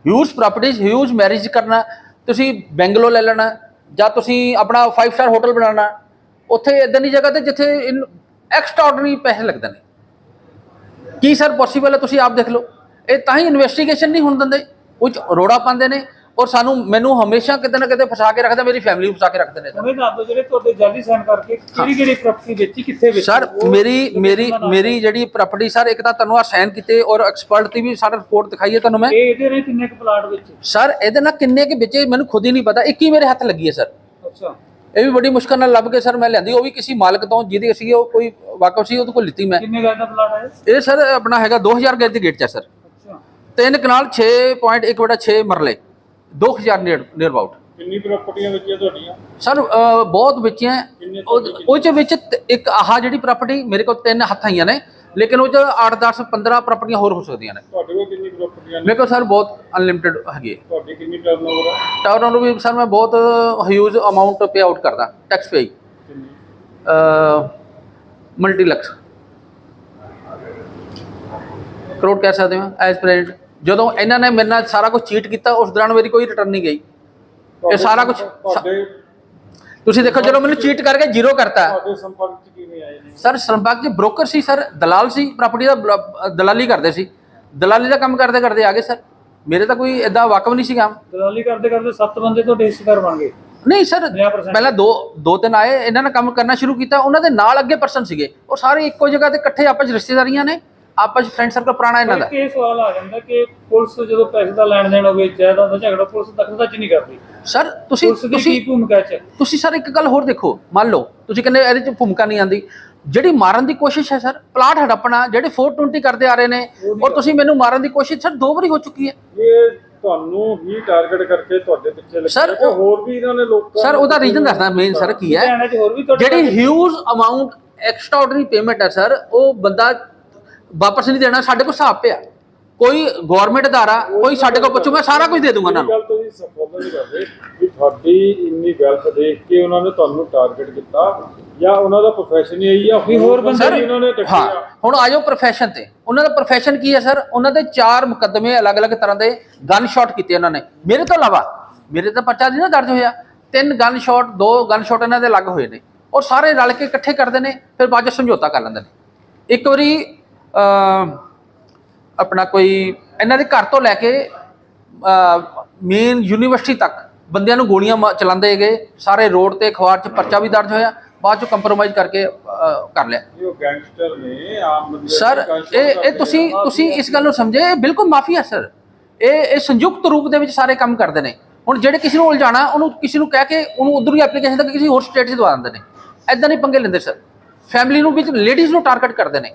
ਹਿਊਜ ਪ੍ਰਾਪਰਟੀਆਂ ਹਿਊਜ ਮੈਰਿਜ ਕਰਨਾ, ਤੁਸੀਂ ਬੈਂਗਲੌਰ ਲੈ ਲੈਣਾ, ਜਾਂ ਤੁਸੀਂ ਆਪਣਾ 5 ਸਟਾਰ ਹੋਟਲ ਬਣਾਉਣਾ, ਉੱਥੇ ਇਦਾਂ ਦੀ ਜਗ੍ਹਾ ਤੇ ਜਿੱਥੇ ਐਕਸਟਰਾਆਰਡਨਰੀ ਪੈਸੇ ਲੱਗਦੇ ਨੇ। ਕੀ ਸਰ ਪੋਸੀਬਲ ਹੈ? ਤੁਸੀਂ ਆਪ ਦੇਖ ਲਓ। ਇਹ ਤਾਂ ਹੀ ਇਨਵੈਸਟੀਗੇਸ਼ਨ ਨਹੀਂ ਹੋਣ ਦਿੰਦੇ। ਉਹ 'ਚ ਰੋੜਾ ਪਾਉਂਦੇ ਨੇ ਔਰ ਸਾਨੂੰ ਮੈਨੂੰ ਹਮੇਸ਼ਾ ਕਿਤੇ ਨਾ ਕਿਤੇ ਫਸਾ ਕੇ ਰੱਖਦਾ ਮੇਰੀ ਫੈਮਿਲੀ ਨੂੰ ਫਸਾ ਕੇ ਰੱਖਦੇ ਨੇ। ਸਰ ਉਹਨੇ ਦੱਸ ਜਿਹੜੇ ਤੁਹਾਡੇ ਜਾਲੀ ਸਾਈਨ ਕਰਕੇ ਕਿਹੜੀ ਕਿਹੜੀ ਪ੍ਰਾਪਰਟੀ ਵੇਚੀ ਕਿੱਥੇ ਵੇਚੀ? ਸਰ ਮੇਰੀ ਮੇਰੀ ਮੇਰੀ ਜਿਹੜੀ ਪ੍ਰਾਪਰਟੀ ਸਰ ਇੱਕ ਤਾਂ ਤੁਹਾਨੂੰ ਆ ਸਾਈਨ ਕੀਤੇ ਔਰ ਐਕਸਪਰਟ ਦੀ ਵੀ ਸਾਰਾ ਰਿਪੋਰਟ ਦਿਖਾਈਏ ਤੁਹਾਨੂੰ ਮੈਂ। ਇਹ ਇਹਦੇ ਨੇ ਕਿੰਨੇ ਕੁ ਪਲਾਟ ਵਿੱਚ? ਸਰ ਇਹਦੇ ਨਾਲ ਕਿੰਨੇ ਕੇ ਵਿੱਚੇ ਮੈਨੂੰ ਖੁਦ ਹੀ ਨਹੀਂ ਪਤਾ। ਇੱਕ ਹੀ ਮੇਰੇ ਹੱਥ ਲੱਗੀ ਹੈ ਸਰ। ਅੱਛਾ। ਇਹ ਵੀ ਬੜੀ ਮੁਸ਼ਕਲ ਨਾਲ ਲੱਭ ਕੇ ਸਰ ਮੈਂ ਲਿਆਂਦੀ ਉਹ ਵੀ ਕਿਸੇ ਮਾਲਕ ਤੋਂ ਜਿਹਦੀ ਅਸੀਂ ਉਹ ਕੋਈ ਵਾਕਫ ਸੀ ਉਹਦੇ ਕੋਲ ਲਿੱਤੀ ਮੈਂ। ਕਿੰਨੇ ਗਜ ਦਾ ਪਲਾਟ ਹੈ ਇਹ? ਸਰ ਆਪਣਾ ਹੈਗਾ 2000 ਗਜ ਦੀ ਗੇਟ ਚ ਹੈ ਸਰ। ਅੱਛਾ। ਤਿੰਨ ਕਨਾਲ 6.1 ਬਟਾ 6 ਮਰਲੇ। 2000 ਨੀਅਰ ਨੀਅਰ ਅਬਾਊਟ ਕਿੰਨੀ ਪ੍ਰਾਪਰਟੀਆਂ ਵਿੱਚ ਤੁਹਾਡੀਆਂ? ਸਰ ਬਹੁਤ ਵਿੱਚੀਆਂ ਉਹ ਚ ਵਿੱਚ ਇੱਕ ਆਹ ਜਿਹੜੀ ਪ੍ਰਾਪਰਟੀ ਮੇਰੇ ਕੋਲ ਤਿੰਨ ਹੱਥ ਆਈਆਂ ਨੇ ਲੇਕਿਨ ਉਹ ਚ 8 10 15 ਪ੍ਰਾਪਰਟੀਆਂ ਹੋਰ ਹੋ ਸਕਦੀਆਂ ਨੇ। ਤੁਹਾਡੇ ਕੋਲ ਕਿੰਨੀ ਪ੍ਰਾਪਰਟੀਆਂ ਨੇ? ਮੇਰੇ ਕੋਲ ਸਰ ਬਹੁਤ ਅਨਲਿਮਿਟਿਡ ਹੈਗੀ ਹੈ। ਤੁਹਾਡੀ ਕਿੰਨੀ ਟਰਨਓਵਰ ਹੈ? ਨੂੰ ਵੀ ਸਰ ਮੈਂ ਬਹੁਤ ਹਿਊਜ ਅਮਾਉਂਟ ਪੇ ਆਊਟ ਕਰਦਾ ਟੈਕਸ ਪੇ ਕਿੰਨੀ? ਮਲਟੀ ਲੱਖ ਕਰੋੜ ਕਹਿ ਸਕਦੇ ਹਾਂ ਐਜ਼ ਪ੍ਰੈਜ਼ੈਂਟ ਜਦੋਂ ਇਹਨਾਂ ਨੇ ਮੇਰੇ ਨਾਲ ਸਾਰਾ ਕੁਝ ਚੀਟ ਕੀਤਾ ਉਸ ਦੌਰਾਨ ਮੇਰੀ ਕੋਈ ਰਿਟਰਨ ਨਹੀਂ ਗਈ। ਇਹ ਸਾਰਾ ਕੁਝ ਤੁਹਾਡੇ ਤੁਸੀਂ ਦੇਖੋ ਜਦੋਂ ਮੈਨੂੰ ਚੀਟ ਕਰਕੇ ਜ਼ੀਰੋ ਕਰਤਾ। ਤੁਹਾਡੇ ਸੰਪਰਕ ਚ ਕਿਵੇਂ ਆਏ ਨੇ? ਸਰ ਸਰੰਬਾਗ ਜੀ ਬ੍ਰੋਕਰ ਸੀ ਸਰ। ਦਲਾਲ ਸੀ ਪ੍ਰਾਪਰਟੀ ਦਾ ਬਲ- ਦਲਾਲੀ ਕਰਦੇ ਸੀ। ਦਲਾਲੀ ਦਾ ਕੰਮ ਕਰਦੇ ਕਰਦੇ ਆ ਗਏ ਸਰ। ਮੇਰੇ ਤਾਂ ਕੋਈ ਐਦਾਂ ਵਾਕਫ ਨਹੀਂ ਸੀਗਾ। ਦਲਾਲੀ ਕਰਦੇ ਕਰਦੇ ਸੱਤ ਬੰਦੇ ਤੁਹਾਡੇ ਹਿੱਸੇਦਾਰ ਬਣ ਗਏ? ਨਹੀਂ ਸਰ 50% ਪਹਿਲਾਂ ਦੋ ਦੋ ਤਿੰਨ ਆਏ। ਇਹਨਾਂ ਨੇ ਕੰਮ ਕਰਨਾ ਸ਼ੁਰੂ ਕੀਤਾ। ਉਹਨਾਂ ਦੇ ਨਾਲ ਅੱਗੇ ਪਰਸਨ ਸੀਗੇ। ਉਹ ਸਾਰੇ ਇੱਕੋ ਜਗ੍ਹਾ ਤੇ ਇਕੱਠੇ ਆਪਸ 'ਚ ਰਿਸ਼ਤੇਦਾਰੀਆਂ ਨੇ। ਆਪਸ ਫਰੈਂਡ ਸਰਕਲ ਪੁਰਾਣਾ ਇਹਨਾਂ ਦਾ। ਇਹ ਸਵਾਲ ਆ ਜਾਂਦਾ ਕਿ ਪੁਲਿਸ ਜਦੋਂ ਪੈਸੇ ਦਾ ਲੈਣ ਦੇਣ ਹੋਵੇ ਜਾਇਦਾਦ ਦਾ ਝਗੜਾ ਪੁਲਿਸ ਦਖਲਅੰਦਾਜ਼ੀ ਨਹੀਂ ਕਰਦੀ। ਸਰ ਤੁਸੀਂ ਪੁਲਿਸ ਦੀ ਤੁਸੀਂ ਕੀ ਭੂਮਿਕਾ ਚ? ਤੁਸੀਂ ਸਰ ਇੱਕ ਗੱਲ ਹੋਰ ਦੇਖੋ। ਮੰਨ ਲਓ ਤੁਸੀਂ ਕਹਿੰਦੇ ਇਹਦੇ 'ਚ ਭੂਮਿਕਾ ਨਹੀਂ ਆਂਦੀ ਜਿਹੜੀ ਮਾਰਨ ਦੀ ਕੋਸ਼ਿਸ਼ ਹੈ ਸਰ ਪਲਾਟ ਹੜੱਪਣਾ ਜਿਹੜੇ 420 ਕਰਦੇ ਆ ਰਹੇ ਨੇ ਔਰ ਤੁਸੀਂ ਮੈਨੂੰ ਮਾਰਨ ਦੀ ਕੋਸ਼ਿਸ਼ ਸਰ ਦੋ ਵਾਰੀ ਹੋ ਚੁੱਕੀ ਹੈ। ਇਹ ਤੁਹਾਨੂੰ ਹੀ ਟਾਰਗੇਟ ਕਰਕੇ ਤੁਹਾਡੇ ਪਿੱਛੇ ਲੱਗੇ। Sir, ਉਹ- ਹੋਰ ਵੀ ਇਹਨਾਂ ਨੇ ਲੋਕਾਂ ਸਰ ਉਹਦਾ ਰੀਜ਼ਨ ਦੱਸਦਾ ਮੇਨ ਸਰ ਕੀ ਹੈ। ਲੁਧਿਆਣੇ 'ਚ ਹੋਰ ਵੀ ਤੁਹਾਡੇ ਜਿਹੜੀ ਹਿਊਜ ਅਮਾਉਂਟ ਐਕਸਟਰਾਆਰਡਨਰੀ ਪੇਮੈਂਟ ਹੈ ਸਰ ਉਹ ਬੰਦਾ ਵਾਪਸ ਨਹੀਂ ਦੇਣਾ ਸਾਡੇ ਕੋਲ ਹਿਸਾਬ ਪਿਆ। ਕੋਈ ਗਵਰਨਮੈਂਟ ਅਦਾਰਾ ਕੋਈ ਸਾਡੇ ਕੋਲ ਪੁੱਛੂ ਮੈਂ ਸਾਰਾ ਕੁਝ ਦੇ ਦੂੰਗਾ ਉਹਨਾਂ ਇਹ ਨੂੰ। ਗੱਲ ਤੁਸੀਂ ਸਫਲ ਨਹੀਂ ਕਰਦੇ ਵੀ ਤੁਹਾਡੀ ਇੰਨੀ ਵੈਲਥ ਦੇਖ ਕੇ ਉਹਨਾਂ ਨੇ ਤੁਹਾਨੂੰ ਟਾਰਗੇਟ ਕੀਤਾ ਜਾਂ ਉਹਨਾਂ ਦਾ profession ਹੀ ਇਹੀ ਆ ਵੀ ਹੋਰ ਬੰਦੇ ਸਰ ਵੀ ਉਹਨਾਂ ਨੇ ਹਾਂ ਟੱਕਰਿਆ ਹੁਣ ਆਜੋ profession ਤੇ। ਉਹਨਾਂ ਦਾ profession ਕੀ ਹੈ ਸਰ? ਉਹਨਾਂ ਦੇ ਚਾਰ ਮੁਕੱਦਮੇ ਅਲੱਗ-ਅਲੱਗ ਤਰ੍ਹਾਂ ਦੇ ਗਨ ਸ਼ਾਟ ਕੀਤੇ ਉਹਨਾਂ ਨੇ। ਮੇਰੇ ਤੋਂ ਇਲਾਵਾ ਮੇਰੇ ਤਾਂ ਪਰਚਾ ਨਹੀਂ ਨਾ ਦਰਜ ਹੋਇਆ। ਤਿੰਨ ਗਨ ਸ਼ਾਟ ਦੋ ਗਨ ਸ਼ਾਟ ਇਹਨਾਂ ਦੇ ਅਲੱਗ ਹੋਏ ਨੇ। ਔਰ ਸਾਰੇ ਰਲ ਕੇ ਇਕੱਠੇ ਕਰਦੇ ਨੇ ਫਿਰ ਬਾਅਦ 'ਚ ਸਮਝੌਤਾ ਕਰ ਲੈਂਦੇ ਨੇ। ਇੱਕ ਵਾਰੀ ਆਪਣਾ ਕੋਈ ਇਹਨਾਂ ਦੇ ਘਰ ਤੋਂ ਲੈ ਕੇ ਮੇਨ ਯੂਨੀਵਰਸਿਟੀ ਤੱਕ ਬੰਦਿਆਂ ਨੂੰ ਗੋਲੀਆਂ ਚਲਾਉਂਦੇ ਗਏ ਸਾਰੇ ਰੋਡ ਤੇ ਅਖਬਾਰ 'ਚ ਪਰਚਾ ਵੀ ਦਰਜ ਹੋਇਆ ਬਾਅਦ 'ਚ ਕੰਪਰੋਮਾਈਜ਼ ਕਰਕੇ ਕਰ ਲਿਆ। ਇਹ ਉਹ ਗੈਂਗਸਟਰ ਨੇ ਆਮ ਬੰਦੇ ਸਰ ਇਹ ਇਹ ਤੁਸੀਂ ਤੁਸੀਂ ਇਸ ਗੱਲ ਨੂੰ ਸਮਝੇ ਇਹ ਬਿਲਕੁਲ ਮਾਫੀਆ ਸਰ ਇਹ ਇਹ ਸੰਯੁਕਤ ਰੂਪ ਦੇ ਵਿੱਚ ਸਾਰੇ ਕੰਮ ਕਰਦੇ ਨੇ। ਹੁਣ ਜਿਹੜੇ ਕਿਸੇ ਨੂੰ ਉਲਝਾਣਾ ਉਹਨੂੰ ਕਿਸੇ ਨੂੰ ਕਹਿ ਕੇ ਉਹਨੂੰ ਉਧਰ ਹੀ ਐਪਲੀਕੇਸ਼ਨ ਤੱਕ ਕਿਸੇ ਹੋਰ ਸਟੇਟ 'ਚ ਦਵਾ ਦਿੰਦੇ ਨੇ। ਐਦਾਂ ਨਹੀਂ ਪੰਗੇ ਲੈਂਦੇ ਸਰ ਫੈਮਿਲੀ ਨੂੰ ਵਿੱਚ ਲੇਡੀਜ਼ ਨੂੰ ਟਾਰਗੇਟ ਕਰਦੇ ਨੇ।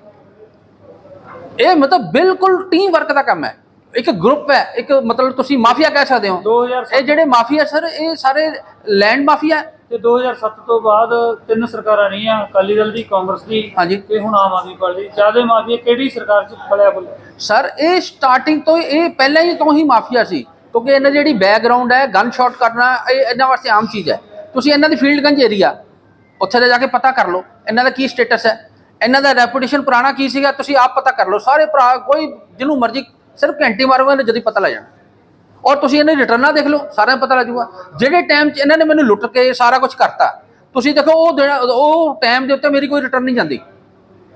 ਇਹ ਮਤਲਬ ਬਿਲਕੁਲ ਟੀਮ ਵਰਕ ਦਾ ਕੰਮ ਹੈ। ਇੱਕ ਗਰੁੱਪ ਹੈ ਇੱਕ ਮਤਲਬ ਤੁਸੀਂ ਮਾਫੀਆ ਕਹਿ ਸਕਦੇ ਹੋ। 2007 ਇਹ ਜਿਹੜੇ ਮਾਫੀਆ ਸਰ ਇਹ ਸਾਰੇ ਲੈਂਡ ਮਾਫੀਆ। ਤੇ 2007 ਤੋਂ ਬਾਅਦ ਤਿੰਨ ਸਰਕਾਰਾਂ ਰਹੀਆਂ ਅਕਾਲੀ ਦਲ ਦੀ ਕਾਂਗਰਸ ਦੀ ਹਾਂਜੀ। ਤੇ ਹੁਣ ਆਮ ਆਦਮੀ ਪਾਰਟੀ ਜ਼ਿਆਦਾ ਮਾਫੀਆ ਕਿਹੜੀ ਸਰਕਾਰ ਚ ਫਲਿਆ ਫੁੱਲਿਆ ਸਰ ਇਹ ਸਟਾਰਟਿੰਗ ਤੋਂ ਇਹ ਪਹਿਲਾਂ ਹੀ ਤੋਂ ਹੀ ਮਾਫੀਆ ਸੀ। ਕਿਉਂਕਿ ਇਹਨਾਂ ਜਿਹੜੀ ਬੈਕਗ੍ਰਾਉਂਡ ਹੈ ਗਨ ਸ਼ਾਟ ਕਰਨਾ ਇਹ ਇਹਨਾਂ ਵਾਸਤੇ ਆਮ ਚੀਜ਼ ਹੈ। ਤੁਸੀਂ ਇਹਨਾਂ ਦੀ ਫੀਲਡਗੰਜ ਏਰੀਆ ਉੱਥੇ ਜਾ ਕੇ ਪਤਾ ਕਰ ਲਓ ਇਹਨਾਂ ਦਾ ਕੀ ਸਟੇਟਸ ਹੈ। ਇਹਨਾਂ ਦਾ ਰੈਪੂਟੇਸ਼ਨ ਪੁਰਾਣਾ ਕੀ ਸੀਗਾ ਤੁਸੀਂ ਆਪ ਪਤਾ ਕਰ ਲਓ। ਸਾਰੇ ਭਰਾ ਕੋਈ ਜਿਹਨੂੰ ਮਰਜ਼ੀ ਸਿਰਫ ਘੰਟੇ ਮਾਰੋਗੇ ਇਹਨਾਂ ਜਦੀ ਪਤਾ ਲੱਗ ਜਾਣਾ। ਔਰ ਤੁਸੀਂ ਇਹਨਾਂ ਦੀ ਰਿਟਰਨਾਂ ਦੇਖ ਲਓ ਸਾਰਿਆਂ ਨੂੰ ਪਤਾ ਲੱਗ ਜਾਊਗਾ। ਜਿਹੜੇ ਟਾਈਮ 'ਚ ਇਹਨਾਂ ਨੇ ਮੈਨੂੰ ਲੁੱਟ ਕੇ ਸਾਰਾ ਕੁਝ ਕਰਤਾ ਤੁਸੀਂ ਦੇਖੋ ਉਹ ਉਹ ਟਾਈਮ ਦੇ ਉੱਤੇ ਮੇਰੀ ਕੋਈ ਰਿਟਰਨ ਨਹੀਂ ਜਾਂਦੀ।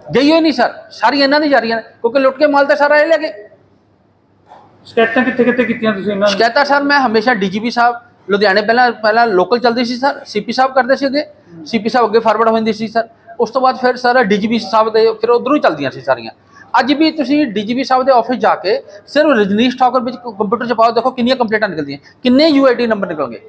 ਗਈ ਹੋਈ ਨਹੀਂ ਸਰ ਸਾਰੀ ਇਹਨਾਂ ਦੀ ਜਾ ਰਹੀਆਂ ਨੇ ਕਿਉਂਕਿ ਲੁੱਟ ਕੇ ਮਾਲ ਤਾਂ ਸਾਰਾ ਇਹ ਲੈ ਗਏ। ਸ਼ਿਕਾਇਤਾਂ ਕਿੱਥੇ ਕਿੱਥੇ ਕੀਤੀਆਂ ਤੁਸੀਂ ਇਹਨਾਂ ਨੇ? ਸ਼ਿਕਾਇਤਾਂ ਸਰ ਮੈਂ ਹਮੇਸ਼ਾ ਡੀਜੀਪੀ ਸਾਹਿਬ ਲੁਧਿਆਣੇ ਪਹਿਲਾਂ ਪਹਿਲਾਂ ਲੋਕਲ ਚੱਲਦੀ ਸੀ ਸਰ ਸੀਪੀ ਸਾਹਿਬ ਕਰਦੇ ਸੀਗੇ ਸੀਪੀ ਸਾਹਿਬ ਅੱਗੇ ਫਾਰਵਰਡ ਹੋ ਜਾਂਦੀ ਸੀ ਸਰ ਉਸ ਤੋਂ ਬਾਅਦ ਫਿਰ ਸਰ ਡੀਜੀਪੀ ਸਾਹਿਬ ਦੇ ਫਿਰ ਉਧਰੋਂ ਹੀ ਚੱਲਦੀਆਂ ਸੀ ਸਾਰੀਆਂ। ਅੱਜ ਵੀ ਤੁਸੀਂ ਡੀਜੀਪੀ ਸਾਹਿਬ ਦੇ ਆਫਿਸ ਜਾ ਕੇ ਸਿਰਫ ਰਜਨੀਸ਼ ਠਾਕੁਰ ਵਿੱਚ ਕੰਪਿਊਟਰ 'ਚ ਪਾਓ ਦੇਖੋ ਕਿੰਨੀਆਂ ਕੰਪਲੇਂਟਾਂ ਨਿਕਲਦੀਆਂ। ਕਿੰਨੇ ਯੂਆਈਡੀ ਨੰਬਰ ਨਿਕਲਣਗੇ?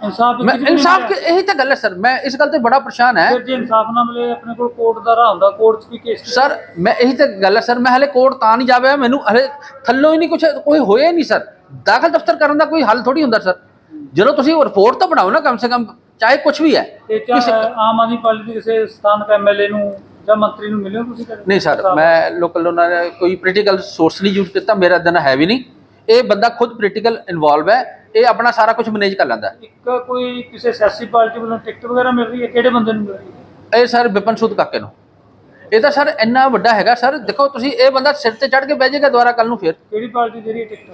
ਇਨਸਾਫ ਮੈਂ ਇਨਸਾਫ ਇਹੀ ਤਾਂ ਗੱਲ ਹੈ ਸਰ ਮੈਂ ਇਸ ਗੱਲ ਤੇ ਬੜਾ ਪਰੇਸ਼ਾਨ ਹੈ। ਜੇ ਇਨਸਾਫ ਨਾ ਮਿਲੇ ਆਪਣੇ ਕੋਲ ਕੋਰਟ ਦਾ ਰਾਹ ਹੁੰਦਾ ਕੋਰਟ 'ਚ ਵੀ ਕੇਸ ਸਰ ਮੈਂ ਇਹੀ ਤਾਂ ਗੱਲ ਹੈ ਸਰ ਮੈਂ ਹਲੇ ਕੋਰਟ ਤਾਂ ਨਹੀਂ ਜਾਵੇ ਮੈਨੂੰ ਹਲੇ ਥੱਲੋਂ ਹੀ ਨਹੀਂ ਕੁਝ ਕੋਈ ਹੋਇਆ ਹੀ ਨਹੀਂ ਸਰ। ਦਾਖਲ ਦਫ਼ਤਰ ਕਰਨ ਦਾ ਕੋਈ ਹੱਲ ਥੋੜੀ ਹੁੰਦਾ ਸਰ। ਜਦੋਂ ਤੁਸੀਂ ਰਿਪੋਰਟ ਤਾਂ ਬਣਾਓ ਨਾ ਕਮ ਸੇ ਕਮ ਚਾਹੇ ਕੁਝ ਵੀ ਹੈ ਤੇ ਚਾਹੇ ਆਮ ਆਦਮੀ ਪਾਰਟੀ ਦੇ ਕਿਸੇ ਸਥਾਨਕ ਐਮਐਲਏ ਨੂੰ ਜਾਂ ਮੰਤਰੀ ਨੂੰ ਮਿਲਿਓ ਤੁਸੀਂ ਕਦੇ? ਨਹੀਂ ਸਰ ਮੈਂ ਲੋਕਲ ਉਹਨਾਂ ਨੇ ਕੋਈ ਪੋਲੀਟੀਕਲ ਸੋਰਸ ਨਹੀਂ ਯੂਜ਼ ਕੀਤਾ ਮੇਰਾ ਦਿਨ ਹੈ ਵੀ ਨਹੀਂ। ਇਹ ਬੰਦਾ ਖੁਦ ਪੋਲੀਟੀਕਲ ਇਨਵੋਲਵ ਹੈ ਇਹ ਆਪਣਾ ਸਾਰਾ ਕੁਝ ਮੈਨੇਜ ਕਰ ਲੈਂਦਾ। ਇੱਕ ਕੋਈ ਕਿਸੇ ਸਿਆਸੀ ਪਾਰਟੀ ਵੱਲੋਂ ਟਿਕਟ ਵਗੈਰਾ ਮਿਲ ਰਹੀ ਹੈ? ਕਿਹੜੇ ਬੰਦੇ ਨੂੰ ਮਿਲ ਰਹੀ ਹੈ? ਇਹ ਸਰ ਵਿਪਨ ਸੂਦ ਕਾਕੇ ਨੂੰ। ਇਹ ਤਾਂ ਸਰ ਇੰਨਾ ਵੱਡਾ ਹੈਗਾ ਸਰ ਦੇਖੋ ਤੁਸੀਂ ਇਹ ਬੰਦਾ ਸਿਰ ਤੇ ਚੜ ਕੇ ਬਹਿ ਜਾਏਗਾ ਦੁਬਾਰਾ ਕੱਲ ਨੂੰ ਫਿਰ। ਕਿਹੜੀ ਪਾਰਟੀ ਦੇ ਰਹੀ ਹੈ ਟਿਕਟ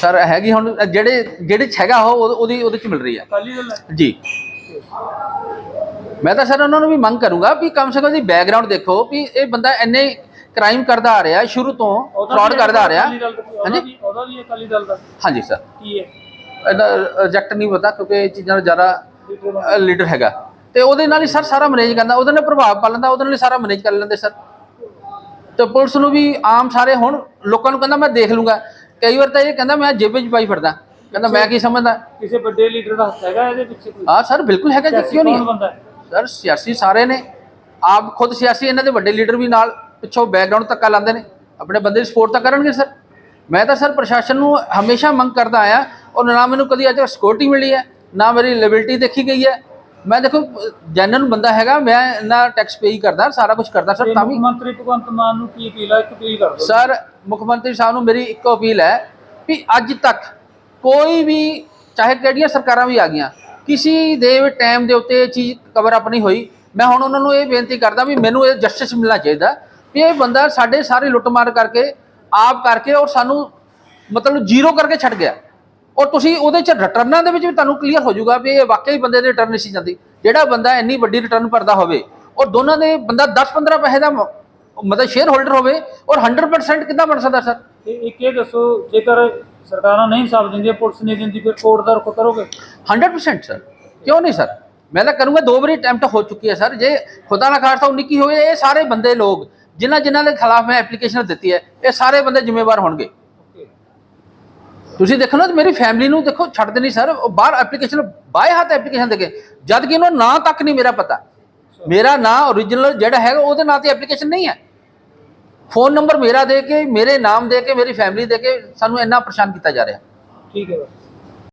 ਸਰ ਹੈਗੀ ਹੁਣ ਜਿਹੜੇ ਜਿਹੜੇ ਹੈਗਾ ਉਹ ਉਹਦੀ- ਉਹਦੀ ਚ ਮਿਲ ਰਹੀ ਹੈ। ਜੀ। ਮੈਂ ਤਾਂ ਸਰ ਉਹਨਾਂ ਨੂੰ ਵੀ ਮੰਗ ਕਰੂੰਗਾ ਵੀ ਕਮ ਸੇ ਕਮ ਦੀ ਬੈਕਗ੍ਰਾਉਂਡ ਦੇਖੋ ਵੀ ਇਹ ਬੰਦਾ ਇੰਨੇ ਕ੍ਰਾਈਮ ਕਰਦਾ ਆ ਰਿਹਾ ਸ਼ੁਰੂ ਤੋਂ ਫਰਾਡ ਕਰਦਾ ਆ ਰਿਹਾ। ਹਾਂਜੀ। ਉਹਦਾ ਵੀ ਅਕਾਲੀ ਦਲ ਦਾ ਹਾਂਜੀ ਸਰ। ਕੀ ਹੈ? ਇਹਦਾ ਰਿਜੈਕਟ ਨਹੀਂ ਪਤਾ ਕਿਉਂਕਿ ਇਹ ਚੀਜ਼ਾਂ ਦਾ ਜ਼ਿਆਦਾ ਲੀਡਰ ਹੈਗਾ। ਤੇ ਉਹਦੇ ਨਾਲ ਹੀ ਸਰ ਸਾਰਾ ਮੈਨੇਜ ਕਰਦਾ ਉਹਦੇ ਨਾਲ ਪ੍ਰਭਾਵ ਪਾ ਲੈਂਦਾ ਉਹਦੇ ਨਾਲ ਹੀ ਸਾਰਾ ਮੈਨੇਜ ਕਰ ਲੈਂਦੇ ਸਰ। ਤੇ ਪੁਲਿਸ ਨੂੰ ਵੀ ਆਮ ਸਾਰੇ ਹੁਣ ਲੋਕਾਂ ਨੂੰ ਕਹਿੰਦਾ ਮੈਂ ਦੇਖ ਲੂੰਗਾ। ਕਈ ਵਾਰ ਤਾਂ ਇਹ ਕਹਿੰਦਾ ਮੈਂ ਜੇਬੇ 'ਚ ਪਾਈ ਫਿਰਦਾ। ਕਹਿੰਦਾ ਮੈਂ ਕੀ ਸਮਝਦਾ? ਕਿਸੇ ਵੱਡੇ ਲੀਡਰ ਦਾ ਹੱਥ ਹੈਗਾ ਇਹਦੇ ਪਿੱਛੇ ਕੋਈ? ਹਾਂ ਸਰ ਬਿਲਕੁਲ ਹੈਗਾ ਜੀ ਕਿਉਂ ਨਹੀਂ? ਹੈ? ਸਰ ਸਿਆਸੀ ਸਾਰੇ ਨੇ। ਆਪ ਖੁਦ ਸਿਆਸੀ ਇਹਨਾਂ ਦੇ ਵੱਡੇ ਲੀਡਰ ਵੀ ਨਾਲ ਪਿੱਛੋਂ ਬੈਕਗ੍ਰਾਉਂਡ ਧੱਕਾ ਲਾਉਂਦੇ ਨੇ। ਆਪਣੇ ਬੰਦੇ ਦੀ ਸਪੋਰਟ ਤਾਂ ਕਰਨਗੇ ਸਰ। ਮੈਂ ਤਾਂ ਸਰ ਪ੍ਰਸ਼ਾਸਨ ਨੂੰ ਹਮੇਸ਼ਾ ਮੰਗ ਕਰਦਾ ਆਇਆ ਔਰ ਨਾ ਮੈਨੂੰ ਕਦੀ ਅੱਜ ਤੱਕ ਸਿਕਿਉਰਿਟੀ ਮਿਲੀ ਹੈ ਨਾ ਮੇਰੀ ਲਿਬਿਲਟੀ ਦੇਖੀ ਗਈ ਹੈ। ਮੈਂ ਦੇਖੋ ਜੈਨੂਨ ਬੰਦਾ ਹੈਗਾ ਮੈਂ ਨਾ ਟੈਕਸ ਪੇ ਹੀ ਕਰਦਾ ਸਾਰਾ ਕੁਝ ਕਰਦਾ ਸਰ ਤੇ ਤਾਂ ਮੁੱਖ ਵੀ ਮੰਤਰੀ ਭਗਵੰਤ ਮਾਨ ਨੂੰ ਕੀ ਅਪੀਲ ਹੈ? ਇੱਕ ਅਪੀਲ ਕਰ ਦਿਓ। ਸਰ ਮੁੱਖ ਮੰਤਰੀ ਸਾਹਿਬ ਨੂੰ ਮੇਰੀ ਇੱਕੋ ਅਪੀਲ ਹੈ ਵੀ ਅੱਜ ਤੱਕ ਕੋਈ ਵੀ ਚਾਹੇ ਕਿਹੜੀਆਂ ਸਰਕਾਰਾਂ ਵੀ ਆ ਗਈਆਂ ਕਿਸੇ ਦੇ ਵੀ ਟਾਈਮ ਦੇ ਉੱਤੇ ਇਹ ਚੀਜ਼ ਕਵਰ ਅਪ ਨਹੀਂ ਹੋਈ। ਮੈਂ ਹੁਣ ਉਹਨਾਂ ਨੂੰ ਇਹ ਬੇਨਤੀ ਕਰਦਾ ਵੀ ਮੈਨੂੰ ਇਹ ਜਸਟਿਸ ਮਿਲਣਾ ਚਾਹੀਦਾ ਵੀ ਇਹ ਬੰਦਾ ਸਾਡੇ ਸਾਰੇ ਲੁੱਟਮਾਰ ਕਰਕੇ ਆਪ ਕਰਕੇ ਔਰ ਸਾਨੂੰ ਮਤਲਬ ਜ਼ੀਰੋ ਕਰਕੇ ਛੱਡ ਗਿਆ। ਔਰ ਤੁਸੀਂ ਉਹਦੇ ਚ ਰਿਟਰਨਾਂ ਦੇ ਵਿੱਚ ਵੀ ਤੁਹਾਨੂੰ ਕਲੀਅਰ ਹੋ ਜਾਊਗਾ ਵੀ ਇਹ ਵਾਕਈ ਬੰਦੇ ਦੀ ਰਿਟਰਨ ਨਹੀਂ ਜਾਂਦੀ। ਜਿਹੜਾ ਬੰਦਾ ਇੰਨੀ ਵੱਡੀ ਰਿਟਰਨ ਭਰਦਾ ਹੋਵੇ ਔਰ ਦੋਨਾਂ ਦੇ ਬੰਦਾ 10-15 ਪੈਸੇ ਦਾ ਮਤਲਬ ਸ਼ੇਅਰ ਹੋਲਡਰ ਹੋਵੇ ਔਰ 100% ਕਿੱਦਾਂ ਬਣ ਸਕਦਾ ਸਰ ਇੱਕ ਇਹ ਦੱਸੋ ਜੇਕਰ ਸਰਕਾਰਾਂ ਨਹੀਂ ਹਿਸਾਬ ਦਿੰਦੀਆਂ ਪੁਲਿਸ ਨਹੀਂ ਦਿੰਦੀ ਫਿਰ ਕੋਰਟ ਦਾ ਰੁਖ ਕਰੋਗੇ? 100% ਸਰ ਕਿਉਂ ਨਹੀਂ ਸਰ ਮੈਂ ਤਾਂ ਕਰੂੰਗਾ ਦੋ ਵਾਰੀ ਅਟੈਂਪਟ ਹੋ ਚੁੱਕੀ ਹੈ ਸਰ ਜੇ ਖੁਦਾ ਨਾ ਖਾਸਤਾ 19 ਕੀ ਹੋਵੇ ਇਹ ਸਾਰੇ ਬੰਦੇ ਲੋਕ ਜਿਨ੍ਹਾਂ ਜਿਨ੍ਹਾਂ ਦੇ ਖਿਲਾਫ ਮੈਂ ਐਪਲੀਕੇਸ਼ਨ ਦਿੱਤੀ ਹੈ ਇਹ ਸਾਰੇ ਬੰਦੇ ਜ਼ਿੰਮੇਵਾਰ ਹੋਣਗੇ। ਤੁਸੀਂ ਦੇਖੋ ਨਾ, ਮੇਰੀ ਫੈਮਿਲੀ ਨੂੰ ਦੇਖੋ, ਛੱਡਦੇ ਨਹੀਂ ਸਰ। ਉਹ ਬਾਹਰ ਐਪਲੀਕੇਸ਼ਨ ਬਾਏ ਹੱਥ ਐਪਲੀਕੇਸ਼ਨ ਦੇ ਕੇ, ਜਦ ਕਿ ਉਹਨਾਂ ਨਾਂ ਤੱਕ ਨਹੀਂ ਮੇਰਾ ਪਤਾ। ਮੇਰਾ ਨਾਂ ਓਰੀਜਨਲ ਜਿਹੜਾ ਹੈਗਾ, ਉਹਦੇ ਨਾਂ ਤੇ ਐਪਲੀਕੇਸ਼ਨ ਨਹੀਂ ਹੈ। ਫੋਨ ਨੰਬਰ ਮੇਰਾ ਦੇ ਕੇ, ਮੇਰੇ ਨਾਮ ਦੇ ਕੇ, ਮੇਰੀ ਫੈਮਿਲੀ ਦੇ ਕੇ ਸਾਨੂੰ ਇੰਨਾ ਪਰੇਸ਼ਾਨ ਕੀਤਾ ਜਾ ਰਿਹਾ। ਠੀਕ ਹੈ